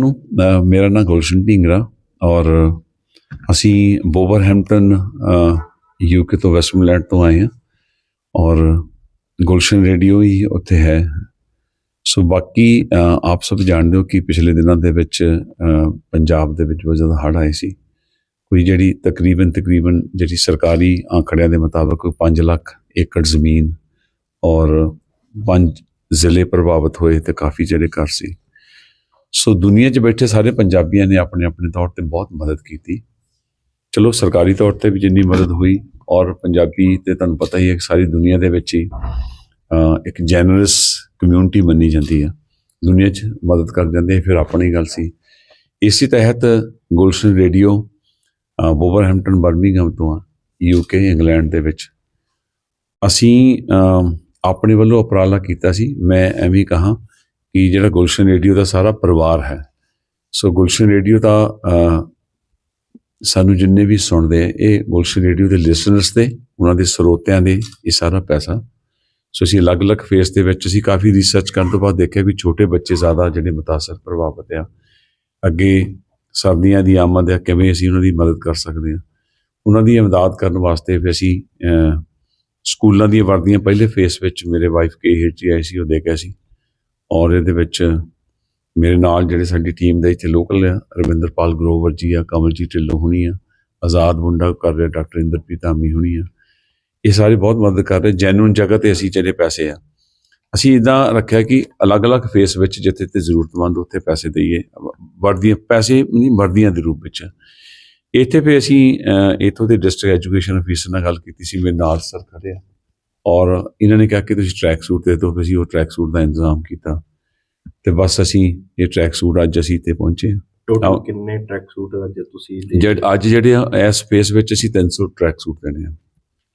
ਨੂੰ ਮੇਰਾ ਨਾਮ ਗੁਲਸ਼ਨ ਢਿੰਗਰਾ ਔਰ ਅਸੀਂ ਬੋਵਰਹੈਂਪਟਨ ਯੂਕੇ ਤੋਂ ਵੈਸਟਮਲੈਂਡ ਤੋਂ ਆਏ ਹਾਂ ਔਰ ਗੁਲਸ਼ਨ ਰੇਡੀਓ ਹੀ ਉੱਥੇ ਹੈ। ਸੋ ਬਾਕੀ ਆਪ ਸਭ ਜਾਣਦੇ ਹੋ ਕਿ ਪਿਛਲੇ ਦਿਨਾਂ ਦੇ ਵਿੱਚ ਪੰਜਾਬ ਦੇ ਵਿੱਚ ਬਹੁਤ ਜ਼ਿਆਦਾ ਹੜ੍ਹ ਆਏ ਸੀ। ਕੋਈ ਜਿਹੜੀ ਤਕਰੀਬਨ ਤਕਰੀਬਨ ਜਿਹੜੀ ਸਰਕਾਰੀ ਆંકੜਿਆਂ ਦੇ ਮੁਤਾਬਕ 5 ਲੱਖ ਏਕੜ ਜ਼ਮੀਨ ਔਰ ਪੰਜ ਜ਼ਿਲ੍ਹੇ ਪ੍ਰਭਾਵਿਤ ਹੋਏ ਤੇ ਕਾਫੀ ਜਿਹੜੇ ਘਰ ਸੀ। ਸੋ ਦੁਨੀਆ 'ਚ ਬੈਠੇ ਸਾਰੇ ਪੰਜਾਬੀਆਂ ਨੇ ਆਪਣੇ ਆਪਣੇ ਤੌਰ ਤੇ ਬਹੁਤ ਮਦਦ ਕੀਤੀ। ਚਲੋ ਸਰਕਾਰੀ ਤੌਰ ਤੇ ਵੀ ਜਿੰਨੀ ਮਦਦ ਹੋਈ ਔਰ ਪੰਜਾਬੀ ਤੇ ਤੁਹਾਨੂੰ ਪਤਾ ਹੀ ਹੈ ਕਿ ਸਾਰੀ ਦੁਨੀਆ ਦੇ ਵਿੱਚ ਹੀ ਇੱਕ ਜੈਨਰਸ ਕਮਿਊਨਿਟੀ ਮੰਨੀ ਜਾਂਦੀ ਆ। ਦੁਨੀਆ 'ਚ ਮਦਦ ਕਰ ਜਾਂਦੇ ਫਿਰ ਆਪਣੀ ਗੱਲ ਸੀ। ਇਸੇ ਤਹਿਤ ਗੁਲਸ਼ਨ ਰੇਡੀਓ ਬੋਵਰਹੈਂਪਟਨ ਬਰਮਿੰਗਮ ਤੋਂ ਆ ਯੂਕੇ ਇੰਗਲੈਂਡ ਦੇ ਵਿੱਚ। ਅਸੀਂ ਆਪਣੇ ਵੱਲੋਂ ਉਪਰਾਲਾ ਕੀਤਾ ਸੀ। ਮੈਂ ਐਵੇਂ ਹੀ ਕਹਾ ਕਿ ਜਿਹੜਾ ਗੁਲਸ਼ਨ ਰੇਡੀਓ ਦਾ ਸਾਰਾ ਪਰਿਵਾਰ ਹੈ। ਸੋ ਗੁਲਸ਼ਨ ਰੇਡੀਓ ਦਾ ਸਾਨੂੰ ਜਿੰਨੇ ਵੀ ਸੁਣਦੇ ਆ, ਇਹ ਗੁਲਸ਼ਨ ਰੇਡੀਓ ਦੇ ਲਿਸਨਰਸ ਦੇ ਉਹਨਾਂ ਦੇ ਸਰੋਤਿਆਂ ਦੇ ਇਹ ਸਾਰਾ ਪੈਸਾ। ਸੋ ਅਸੀਂ ਅਲੱਗ-ਅਲੱਗ ਫੇਸ ਦੇ ਵਿੱਚ ਅਸੀਂ ਕਾਫੀ ਰਿਸਰਚ ਕਰਨ ਤੋਂ ਬਾਅਦ ਦੇਖਿਆ ਵੀ ਛੋਟੇ ਬੱਚੇ ਜ਼ਿਆਦਾ ਜਿਹੜੇ ਮੁਤਾਸਰ ਪ੍ਰਭਾਵਿਤ ਆ। ਅੱਗੇ ਸਰਦੀਆਂ ਦੀ ਆਮਦ ਆ ਕਿਵੇਂ ਅਸੀਂ ਉਹਨਾਂ ਦੀ ਮਦਦ ਕਰ ਸਕਦੇ ਹਾਂ ਉਹਨਾਂ ਦੀ ਇਮਦਾਦ ਕਰਨ ਵਾਸਤੇ ਫਿਰ ਅਸੀਂ ਸਕੂਲਾਂ ਦੀਆਂ ਵਰਦੀਆਂ ਪਹਿਲੇ ਫੇਸ ਵਿੱਚ ਮੇਰੇ ਵਾਈਫ ਕੇ ਜੀ ਆਈ ਸੀ ਉਹ ਦੇ ਗਏ ਸੀ। ਔਰ ਇਹਦੇ ਵਿੱਚ ਮੇਰੇ ਨਾਲ ਜਿਹੜੇ ਸਾਡੀ ਟੀਮ ਦੇ ਇੱਥੇ ਲੋਕਲ ਆ ਰਵਿੰਦਰਪਾਲ ਗਰੋਵਰ ਜੀ ਆ ਕਮਲਜੀਤ ਢਿੱਲੋਂ ਹੁਣੀ ਆ ਆਜ਼ਾਦ ਮੁੰਡਾ ਕਰ ਰਿਹਾ ਡਾਕਟਰ ਇੰਦਰਪ੍ਰੀਤ ਧਾਮੀ ਹੁਣੀ ਆ। ਇਹ ਸਾਰੇ ਬਹੁਤ ਮਦਦ ਕਰ ਰਹੇ ਜੈਨੂਨ ਜਗ੍ਹਾ ਤੇ ਅਸੀਂ ਜਿਹੜੇ ਪੈਸੇ ਆ ਅਸੀਂ ਇਦਾਂ ਰੱਖਿਆ ਕਿ ਅਲੱਗ-ਅਲੱਗ ਫੇਸ ਵਿੱਚ ਜਿੱਥੇ ਤੇ ਜ਼ਰੂਰਤਮੰਦ ਉੱਥੇ ਪੈਸੇ ਦਈਏ ਵਰਦੀਆਂ ਪੈਸੇ ਨਹੀਂ ਵਰਦੀਆਂ ਦੇ ਰੂਪ ਵਿੱਚ। ਇੱਥੇ ਫੇ ਅਸੀਂ ਅਹ, ਇੱਥੋਂ ਦੇ ਡਿਸਟ੍ਰਿਕਟ ਐਜੂਕੇਸ਼ਨ ਅਫੀਸਰ ਨਾਲ ਗੱਲ ਕੀਤੀ ਸੀ ਮੇਰੇ ਨਾਲ ਸਰ ਖੜੇ ਆ। ਔਰ ਇਹਨਾਂ ਨੇ ਕਿਹਾ ਕਿ ਤੁਸੀਂ ਟਰੈਕ ਸੂਟ ਦੇ ਦਿਓ ਫਿਰ ਅਸੀਂ ਉਹ ਟਰੈਕ ਸੂਟ ਦਾ ਇੰਤਜ਼ਾਮ ਕੀਤਾ। ਤੇ ਬਸ ਅਸੀਂ ਇਹ ਟਰੈਕ ਸੂਟ ਅੱਜ ਅਸੀਂ ਇੱਥੇ ਪਹੁੰਚੇ ਹਾਂ। ਟੋਟਲ। ਕਿੰਨੇ ਟਰੈਕ ਸੂਟ ਅੱਜ ਤੁਸੀਂ ਜਦ ਅੱਜ ਜਿਹੜੇ ਆ ਇਸ ਸਪੇਸ ਵਿੱਚ ਅਸੀਂ 300 ਟਰੈਕ ਸੂਟ ਦੇਣੇ ਆ।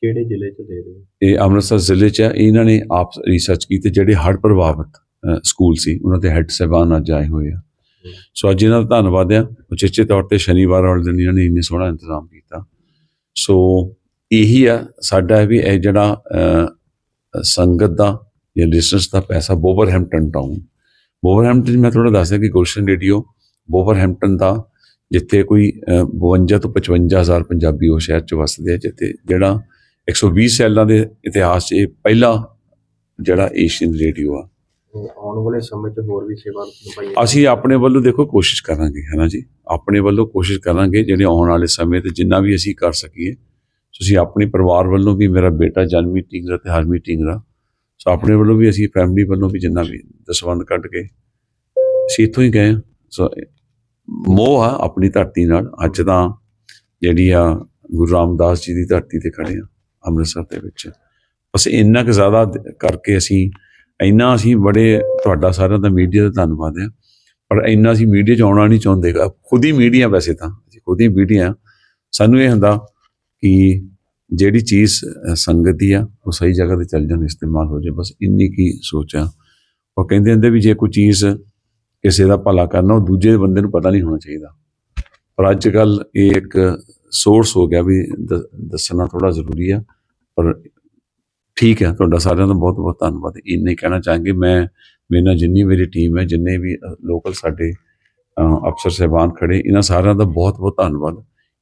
ਕਿਹੜੇ ਜ਼ਿਲ੍ਹੇ ਚ ਦੇ ਰਹੇ ਹੋ? ਇਹ ਅੰਮ੍ਰਿਤਸਰ ਜ਼ਿਲ੍ਹੇ 'ਚ ਆ। ਇਹਨਾਂ ਨੇ ਆਪ ਰਿਸਰਚ ਕੀਤੀ ਜਿਹੜੇ ਹੜ੍ਹ ਪ੍ਰਭਾਵਿਤ ਸਕੂਲ ਸੀ ਉਹਨਾਂ ਦੇ ਹੈੱਡ ਸਾਹਿਬਾਨ ਅੱਜ ਆਏ ਹੋਏ ਆ। ਸੋ ਅੱਜ ਇਹਨਾਂ ਦਾ ਧੰਨਵਾਦ ਆ। ਉਚੇਚੇ ਤੌਰ ਤੇ ਸ਼ਨੀਵਾਰ ਵਾਲੇ ਦਿਨ ਇਹਨਾਂ ਨੇ ਇੰਨੇ ਸੋਹਣਾ ਇੰਤਜ਼ਾਮ ਕੀਤਾ। ਸੋ ਇਹੀ ਆ ਸਾਡਾ ਵੀ ਇਹ ਜਿਹੜਾ ਸੰਗਤ ਦਾ ਜਾਂ ਲਿਸਨਰਸ ਦਾ ਪੈਸਾ ਬੋਵਰਹੈਂਪਟਨ ਟਾਊਨ ਬੋਵਰਹੈਂਪਟਨ ਮੈਂ ਥੋੜਾ ਦੱਸਿਆ ਕਿ ਗੁਲਸ਼ਨ ਰੇਡੀਓ ਬੋਵਰਹੈਂਪਟਨ ਦਾ ਜਿੱਥੇ ਕੋਈ ਅ, 52 ਤੋਂ 55 ਹਜ਼ਾਰ ਪੰਜਾਬੀ ਉਹ ਸ਼ਹਿਰ 'ਚ ਵਸਦੇ ਆ ਜਿੱਥੇ ਜਿਹੜਾ 120 ਸੈਲਾਂ ਦੇ ਇਤਿਹਾਸ 'ਚ ਇਹ ਪਹਿਲਾ ਜਿਹੜਾ ਏਸ਼ੀਅਨ ਰੇਡੀਓ ਆ। ਆਉਣ ਵਾਲੇ ਸਮੇਂ 'ਚ ਹੋਰ ਵੀ ਸੇਵਾ ਨਿਭਾਈ ਅਸੀਂ ਆਪਣੇ ਵੱਲੋਂ ਦੇਖੋ ਕੋਸ਼ਿਸ਼ ਕਰਾਂਗੇ ਹੈ ਨਾ ਜੀ? ਆਪਣੇ ਵੱਲੋਂ ਕੋਸ਼ਿਸ਼ ਕਰਾਂਗੇ ਜਿਹੜੇ ਆਉਣ ਵਾਲੇ ਸਮੇਂ ਤੇ ਜਿੰਨਾ ਵੀ ਅਸੀਂ ਕਰ ਸਕੀਏ ਤੁਸੀਂ ਆਪਣੇ ਪਰਿਵਾਰ ਵੱਲੋਂ ਵੀ ਮੇਰਾ ਬੇਟਾ ਜਨਮ ਮੀਟਿੰਗ ਦਾ ਤੇ ਹਰ ਮੀਟਿੰਗ ਦਾ ਸੋ ਆਪਣੇ ਵੱਲੋਂ ਵੀ ਅਸੀਂ ਫੈਮਿਲੀ ਵੱਲੋਂ ਵੀ ਜਿੰਨਾ ਵੀ ਦਸਵੰਦ ਕੱਢ ਕੇ ਅਸੀਂ ਇੱਥੋਂ ਹੀ ਗਏ ਹਾਂ। ਸੋ ਮੋਹ ਆ ਆਪਣੀ ਧਰਤੀ ਨਾਲ ਅੱਜ ਤਾਂ ਜਿਹੜੀ ਆ ਗੁਰੂ ਰਾਮਦਾਸ ਜੀ ਦੀ ਧਰਤੀ ਤੇ ਖੜੇ ਆ ਅੰਮ੍ਰਿਤਸਰ ਦੇ ਵਿੱਚ ਬਸ ਇੰਨਾ ਕੁ ਜ਼ਿਆਦਾ ਕਰਕੇ ਅਸੀਂ ਇੰਨਾ ਅਸੀਂ ਬੜੇ, ਤੁਹਾਡਾ ਸਾਰਿਆਂ ਦਾ ਮੀਡੀਆ ਦਾ ਧੰਨਵਾਦ ਹੈ ਪਰ ਇੰਨਾ ਅਸੀਂ ਮੀਡੀਆ 'ਚ ਆਉਣਾ ਨਹੀਂ ਚਾਹੁੰਦੇ ਗਾ। ਖੁਦ ਹੀ ਮੀਡੀਆ ਵੈਸੇ ਤਾਂ, ਅਸੀਂ ਖੁਦ ਹੀ ਮੀਡੀਆ ਸਾਨੂੰ ਇਹ ਹੁੰਦਾ ਕਿ ਜਿਹੜੀ ਚੀਜ਼ ਅ, ਸੰਗਤ ਦੀ ਆ ਉਹ ਸਹੀ ਜਗ੍ਹਾ ਤੇ ਚੱਲ ਜਾਣ ਇਸਤੇਮਾਲ ਹੋ ਜਾਏ ਬਸ ਇੰਨੀ ਕੀ ਸੋਚ ਆ। ਉਹ ਕਹਿੰਦੇ ਹੁੰਦੇ ਵੀ ਜੇ ਕੋਈ ਚੀਜ਼ ਕਿਸੇ ਦਾ ਭਲਾ ਕਰਨਾ ਉਹ ਦੂਜੇ ਬੰਦੇ ਨੂੰ ਪਤਾ ਨਹੀਂ ਹੋਣਾ ਚਾਹੀਦਾ। ਪਰ ਅੱਜ ਕੱਲ ਇਹ ਇੱਕ ਸੋਰਸ ਹੋ ਗਿਆ ਵੀ ਦ- ਦੱਸਣਾ ਥੋੜਾ ਜ਼ਰੂਰੀ ਆ। ਪਰ ਠੀਕ ਹੈ ਤੁਹਾਡਾ ਸਾਰਿਆਂ ਦਾ ਬਹੁਤ ਬਹੁਤ ਧੰਨਵਾਦ। ਇੰਨੇ ਕਹਿਣਾ ਚਾਹਾਂਗੇ ਮੈਂ ਮੇਰੇ ਨਾਲ ਜਿੰਨੀ ਮੇਰੀ ਟੀਮ ਹੈ ਜਿੰਨੇ ਵੀ ਲੋਕਲ ਸਾਡੇ ਅਫਸਰ ਸਹਿਬਾਨ ਖੜੇ ਇਹਨਾਂ ਸਾਰਿਆਂ ਦਾ ਬਹੁਤ ਬਹੁਤ ਧੰਨਵਾਦ।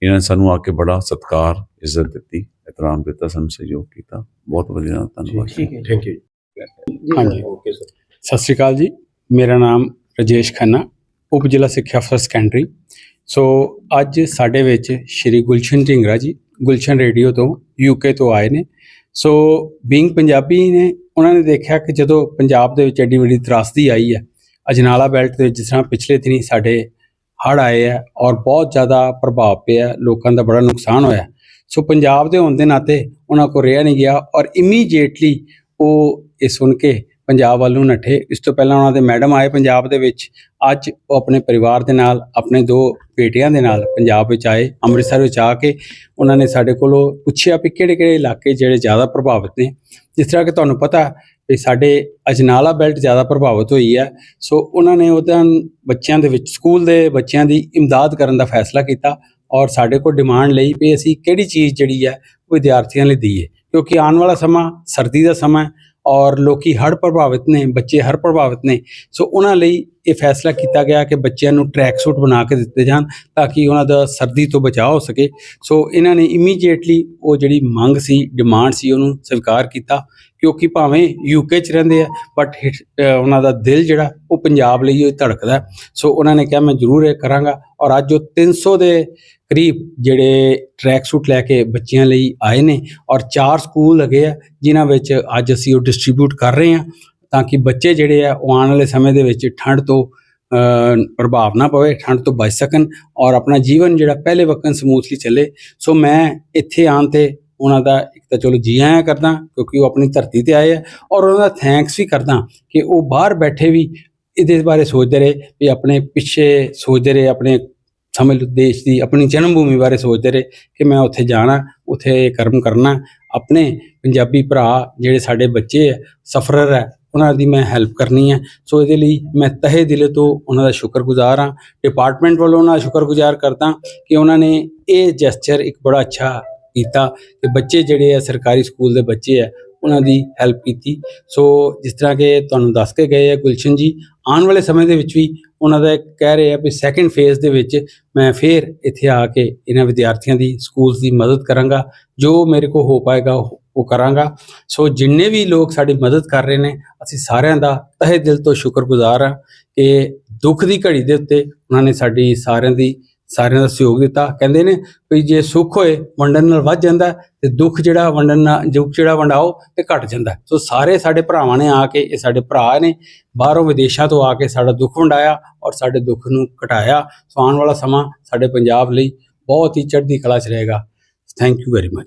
ਇਹਨਾਂ ਨੇ ਸਾਨੂੰ ਆ ਕੇ ਬੜਾ ਸਤਿਕਾਰ ਇੱਜ਼ਤ ਦਿੱਤੀ ਇਤਰਾਮ ਦਿੱਤਾ ਸਾਨੂੰ ਸਹਿਯੋਗ ਕੀਤਾ। ਬਹੁਤ ਵਧੀਆ ਧੰਨਵਾਦ। ਠੀਕ ਹੈ ਥੈਂਕ ਯੂ ਹਾਂਜੀ। ਓਕੇ ਸਰ ਸਤਿ ਸ਼੍ਰੀ ਅਕਾਲ ਜੀ। ਮੇਰਾ ਨਾਮ ਰਜੇਸ਼ ਖੰਨਾ ਉਪ ਜ਼ਿਲ੍ਹਾ ਸਿੱਖਿਆ ਅਫਸਰ ਸੈਕੰਡਰੀ ਸੋ ਅੱਜ ਸਾਡੇ ਵਿੱਚ ਸ਼੍ਰੀ ਗੁਲਸ਼ਨ ਢਿੰਗਰਾ ਜੀ ਗੁਲਸ਼ਨ ਰੇਡੀਓ ਤੋਂ ਯੂਕੇ ਤੋਂ ਆਏ ਨੇ। ਸੋ ਬੀਇੰਗ ਪੰਜਾਬੀ ਨੇ ਉਹਨਾਂ ਨੇ ਦੇਖਿਆ ਕਿ ਜਦੋਂ ਪੰਜਾਬ ਦੇ ਵਿੱਚ ਐਡੀ ਵੱਡੀ ਤਰਾਸਦੀ ਆਈ ਹੈ ਅਜਨਾਲਾ ਬੈਲਟ ਦੇ ਵਿੱਚ ਜਿਸ ਤਰ੍ਹਾਂ ਪਿਛਲੇ ਦਿਨੀ ਸਾਡੇ ਹੜ੍ਹ ਆਏ ਹੈ ਔਰ ਬਹੁਤ ਜ਼ਿਆਦਾ ਪ੍ਰਭਾਵ ਪਿਆ ਲੋਕਾਂ ਦਾ ਬੜਾ ਨੁਕਸਾਨ ਹੋਇਆ ਸੋ ਪੰਜਾਬ ਦੇ ਹੋਣ ਦੇ ਨਾਤੇ ਉਹਨਾਂ ਕੋ ਰਿਹਾ ਨਹੀਂ ਗਿਆ ਔਰ ਇਮੀਡੀਏਟਲੀ ਉਹ ਇਹ ਸੁਣ ਕੇ ਪੰਜਾਬ ਵੱਲ ਨੂੰ ਨੱਠੇ। ਇਸ ਤੋਂ ਪਹਿਲਾਂ ਉਹਨਾਂ ਦੇ ਮੈਡਮ ਆਏ ਪੰਜਾਬ ਦੇ ਵਿੱਚ। ਅੱਜ ਉਹ ਆਪਣੇ ਪਰਿਵਾਰ ਦੇ ਨਾਲ, ਆਪਣੇ ਦੋ ਬੇਟਿਆਂ ਦੇ ਨਾਲ ਪੰਜਾਬ ਵਿੱਚ ਆਏ, ਅੰਮ੍ਰਿਤਸਰ ਵਿੱਚ ਆ ਕੇ ਉਹਨਾਂ ਨੇ ਸਾਡੇ ਕੋਲੋਂ ਪੁੱਛਿਆ ਵੀ ਕਿਹੜੇ ਕਿਹੜੇ ਇਲਾਕੇ ਜਿਹੜੇ ਜ਼ਿਆਦਾ ਪ੍ਰਭਾਵਿਤ ਨੇ। ਜਿਸ ਤਰ੍ਹਾਂ ਕਿ ਤੁਹਾਨੂੰ ਪਤਾ ਵੀ ਸਾਡੇ ਅਜਨਾਲਾ ਬੈਲਟ ਜ਼ਿਆਦਾ ਪ੍ਰਭਾਵਿਤ ਹੋਈ ਹੈ। ਸੋ ਉਹਨਾਂ ਨੇ ਉਹਦਾਂ ਬੱਚਿਆਂ ਦੇ ਵਿੱਚ, ਸਕੂਲ ਦੇ ਬੱਚਿਆਂ ਦੀ ਇਮਦਾਦ ਕਰਨ ਦਾ ਫੈਸਲਾ ਕੀਤਾ। ਔਰ ਸਾਡੇ ਕੋਲ ਡਿਮਾਂਡ ਲਈ ਵੀ ਅਸੀਂ ਕਿਹੜੀ ਚੀਜ਼ ਜਿਹੜੀ ਹੈ ਵਿਦਿਆਰਥੀਆਂ ਲਈ ਦਈਏ। ਕਿਉਂਕਿ ਆਉਣ ਵਾਲਾ ਸਮਾਂ ਸਰਦੀ ਦਾ ਸਮਾਂ ਹੈ ਔਰ ਲੋਕੀ ਹੜ੍ਹ ਪ੍ਰਭਾਵਿਤ ਨੇ, ਬੱਚੇ ਹੜ੍ਹ ਪ੍ਰਭਾਵਿਤ ਨੇ। ਸੋ ਉਹਨਾਂ ਲਈ ਇਹ ਫੈਸਲਾ ਕੀਤਾ ਗਿਆ ਕਿ ਬੱਚਿਆਂ ਨੂੰ ਟਰੈਕ ਸੂਟ ਬਣਾ ਕੇ ਦਿੱਤੇ ਜਾਣ ਤਾਂ ਕਿ ਉਹਨਾਂ ਦਾ ਸਰਦੀ ਤੋਂ ਬਚਾਅ ਹੋ ਸਕੇ। ਸੋ ਇਹਨਾਂ ਨੇ ਇਮੀਡੀਏਟਲੀ ਉਹ ਜਿਹੜੀ ਮੰਗ ਸੀ ਡਿਮਾਂਡ ਸੀ ਉਹਨੂੰ ਸਵੀਕਾਰ ਕੀਤਾ। ਕਿਉਂਕਿ ਭਾਵੇਂ ਯੂਕੇ ਚ ਰਹਿੰਦੇ ਆ ਬਟ ਉਹਨਾਂ ਦਾ ਦਿਲ ਜਿਹੜਾ, ਉਹ ਪੰਜਾਬ ਲਈ ਉਹ ਧੜਕਦਾ ਸੋ ਉਹਨਾਂ ਨੇ ਕਿਹਾ, ਮੈਂ ਜ਼ਰੂਰ ਇਹ ਕਰਾਂਗਾ। ਔਰ ਅੱਜ ਉਹ 300 ਦੇ ਕਰੀਬ ਜਿਹੜੇ ਟਰੈਕ ਸੂਟ ਲੈ ਕੇ ਬੱਚਿਆਂ ਲਈ ਆਏ ਨੇ ਔਰ ਚਾਰ ਸਕੂਲ ਹੈਗੇ ਆ, ਜਿਨ੍ਹਾਂ ਵਿੱਚ ਅੱਜ ਅਸੀਂ ਉਹ ਡਿਸਟ੍ਰੀਬਿਊਟ ਕਰ ਰਹੇ ਹਾਂ ਤਾਂ ਕਿ ਬੱਚੇ ਜਿਹੜੇ ਆ, ਉਹ ਆਉਣ ਵਾਲੇ ਸਮੇਂ ਦੇ ਵਿੱਚ ਠੰਡ ਤੋਂ ਪ੍ਰਭਾਵ ਨਾ ਪਵੇ, ਠੰਡ ਤੋਂ ਬਚ ਸਕਣ ਔਰ ਆਪਣਾ ਜੀਵਨ ਜਿਹੜਾ ਪਹਿਲੇ ਵਕਨ ਸਮੂਥਲੀ ਚੱਲੇ। ਸੋ ਮੈਂ ਇੱਥੇ ਆਉਣ ਤੇ ਉਹਨਾਂ ਦਾ ਇੱਕ ਤਾਂ ਚਲੋ ਜੀ ਆਇਆਂ ਕਰਦਾ ਕਿਉਂਕਿ ਉਹ ਆਪਣੀ ਧਰਤੀ ਤੇ ਆਏ ਆ ਔਰ ਉਹਨਾਂ ਦਾ ਥੈਂਕਸ ਵੀ ਕਰਦਾ ਕਿ ਉਹ ਬਾਹਰ ਬੈਠੇ ਵੀ ਇਹਦੇ ਬਾਰੇ ਸੋਚਦੇ ਰਹੇ, ਵੀ ਆਪਣੇ ਪਿੱਛੇ ਸੋਚਦੇ ਰਹੇ, ਆਪਣੇ ਸਮਝ ਲਓ ਦੇਸ਼ ਦੀ ਆਪਣੀ ਜਨਮ ਭੂਮੀ ਬਾਰੇ ਸੋਚਦੇ ਰਹੇ ਕਿ ਮੈਂ ਉੱਥੇ ਜਾਣਾ, ਉੱਥੇ ਇਹ ਕਰਮ ਕਰਨਾ। ਆਪਣੇ ਪੰਜਾਬੀ ਭਰਾ ਜਿਹੜੇ ਸਾਡੇ ਬੱਚੇ ਹੈ ਸਫਰਰ ਹੈ ਉਹਨਾਂ ਦੀ ਮੈਂ ਹੈਲਪ ਕਰਨੀ ਹੈ ਸੋ ਇਹਦੇ ਲਈ ਮੈਂ ਤਹਿ ਦਿਲ ਤੋਂ ਉਹਨਾਂ ਦਾ ਸ਼ੁਕਰਗੁਜ਼ਾਰ ਹਾਂ। ਡਿਪਾਰਟਮੈਂਟ ਵੱਲੋਂ ਉਹਨਾਂ ਦਾ ਸ਼ੁਕਰਗੁਜ਼ਾਰ ਕਰਦਾ ਕਿ ਉਹਨਾਂ ਨੇ ਇਹ ਜੈਸਚਰ ਇੱਕ ਬੜਾ ਅੱਛਾ ਕੀਤਾ ਕਿ ਬੱਚੇ ਜਿਹੜੇ ਆ, ਸਰਕਾਰੀ ਸਕੂਲ ਦੇ ਬੱਚੇ ਆ ਉਹਨਾਂ ਦੀ ਹੈਲਪ ਕੀਤੀ। ਸੋ ਜਿਸ ਤਰ੍ਹਾਂ ਕਿ ਤੁਹਾਨੂੰ ਦੱਸ ਕੇ ਗਏ ਆ ਗੁਲਸ਼ਨ ਜੀ, ਆਉਣ ਵਾਲੇ ਸਮੇਂ ਦੇ ਵਿੱਚ ਵੀ ਉਹਨਾਂ ਦਾ ਕਹਿ ਰਹੇ ਆ ਵੀ ਸੈਕੰਡ ਫੇਜ਼ ਦੇ ਵਿੱਚ ਮੈਂ ਫੇਰ ਇੱਥੇ ਆ ਕੇ ਇਹਨਾਂ ਵਿਦਿਆਰਥੀਆਂ ਦੀ ਸਕੂਲਸ ਦੀ ਮਦਦ ਕਰਾਂਗਾ। ਜੋ ਮੇਰੇ ਕੋ ਹੋ ਪਾਏਗਾ ਉਹ ਕਰਾਂਗਾ। ਸੋ ਜਿੰਨੇ ਵੀ ਲੋਕ ਸਾਡੀ ਮਦਦ ਕਰ ਰਹੇ ਨੇ, ਅਸੀਂ ਸਾਰਿਆਂ ਦਾ ਤਹਿ ਦਿਲ ਤੋਂ ਸ਼ੁਕਰਗੁਜ਼ਾਰ ਹਾਂ ਕਿ ਦੁੱਖ ਦੀ ਘੜੀ ਦੇ ਉੱਤੇ ਉਹਨਾਂ ਨੇ ਸਾਡੀ ਸਾਰਿਆਂ ਦੀ ਸਾਰਿਆਂ ਦਾ ਸਹਿਯੋਗ ਦਿੱਤਾ। ਕਹਿੰਦੇ ਨੇ ਵੀ ਜੇ ਸੁੱਖ ਹੋਏ ਵੰਡਣ ਨਾਲ ਵੱਧ ਜਾਂਦਾ ਹੈ, ਤੇ ਦੁੱਖ ਜਿਹੜਾ ਵੰਡਣ ਨਾਲ ਦੁੱਖ ਜਿਹੜਾ ਵੰਡਾਓ ਤੇ ਘਟ ਜਾਂਦਾ ਸੋ ਸਾਰੇ ਸਾਡੇ ਭਰਾਵਾਂ ਨੇ ਆ ਕੇ ਇਹ ਸਾਡੇ ਭਰਾ ਨੇ ਬਾਹਰੋਂ ਵਿਦੇਸ਼ਾਂ ਤੋਂ ਆ ਕੇ ਸਾਡਾ ਦੁੱਖ ਵੰਡਾਇਆ ਔਰ ਸਾਡੇ ਦੁੱਖ ਨੂੰ ਘਟਾਇਆ। ਸੋ ਆਉਣ ਵਾਲਾ ਸਮਾਂ ਸਾਡੇ ਪੰਜਾਬ ਲਈ ਬਹੁਤ ਹੀ ਚੜ੍ਹਦੀ ਕਲਾ ਚ ਰਹੇਗਾ। Thank you very much